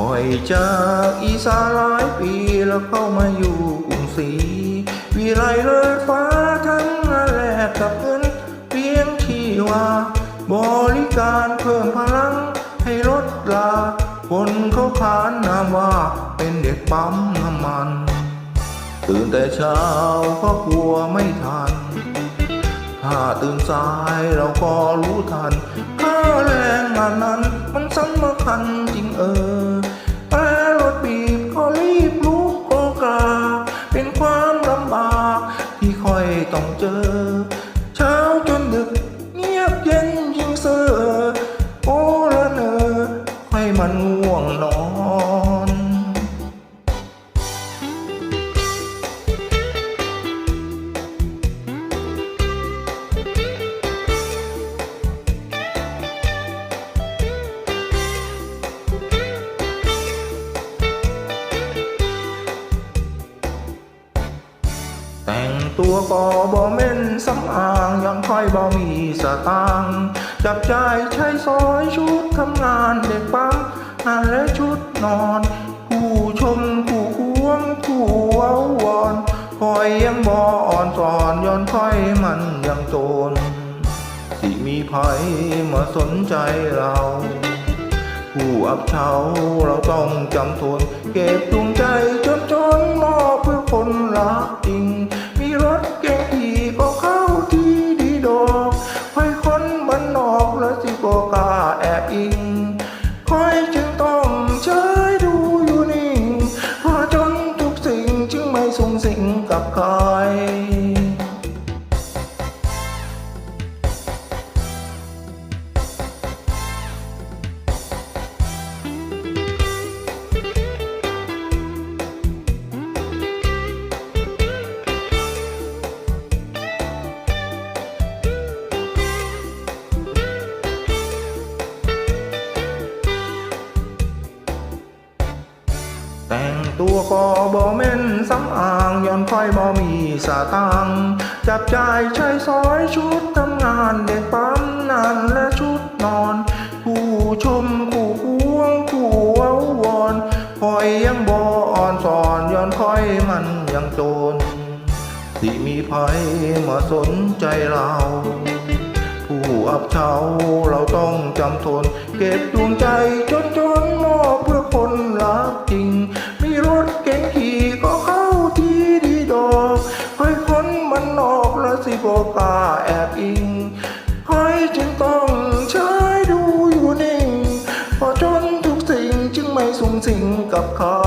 คอยจากอีสานหลายปีแล้วเข้ามาอยู่กรุงศรีวิไลเลยฟ้าทั้งงานแลกกับเงินเพียงที่ว่า บริการเพิ่มพลังให้ลดลา คนเขาขานนามว่าเป็นเด็กปั๊มน้ำมัน ตื่นแต่เช้าก็กลัวไม่ทัน ถ้าตื่นสายเราก็รู้ทันค่าแรงงาน ตัวก็บ่เม่นสำอางยังค่อยบ่มีสตางค์จับจ่ายใช้สอยชุดทำงานเด็กปั๊มนั่นและชุดนอน ผู้ชมผู้ควงผู้เว้าวอนคอยยังบ่อ่อนสอนย้อนค่อยมันยังโจรที่มีภัยมาสนใจเรา ผู้อับเฉาเราต้องจำทนเก็บดวงใจ สิ่ง ตัวก็บ่แม่นสำอางย้อนค่อยบ่มีสตางจับจ่ายใช้สอยชุดทำงานเด็กปั๊มนันและชุดนอน ผู้ชมผู้ควงผู้เว้าวอนคอยยังบ่อ่อนสอนย้อนค่อยมันยังโจรที่มีภัยมาสนใจเรา ผู้อับเฉาเราต้องจำทน เก็บดวงใจจนจนมอบเพื่อคน กล้าแอบอิงคอยจึงต้องใช้ดูอยู่นิ่งเพอจนทุกสิ่งจึงไม่สุงสิงกับเขา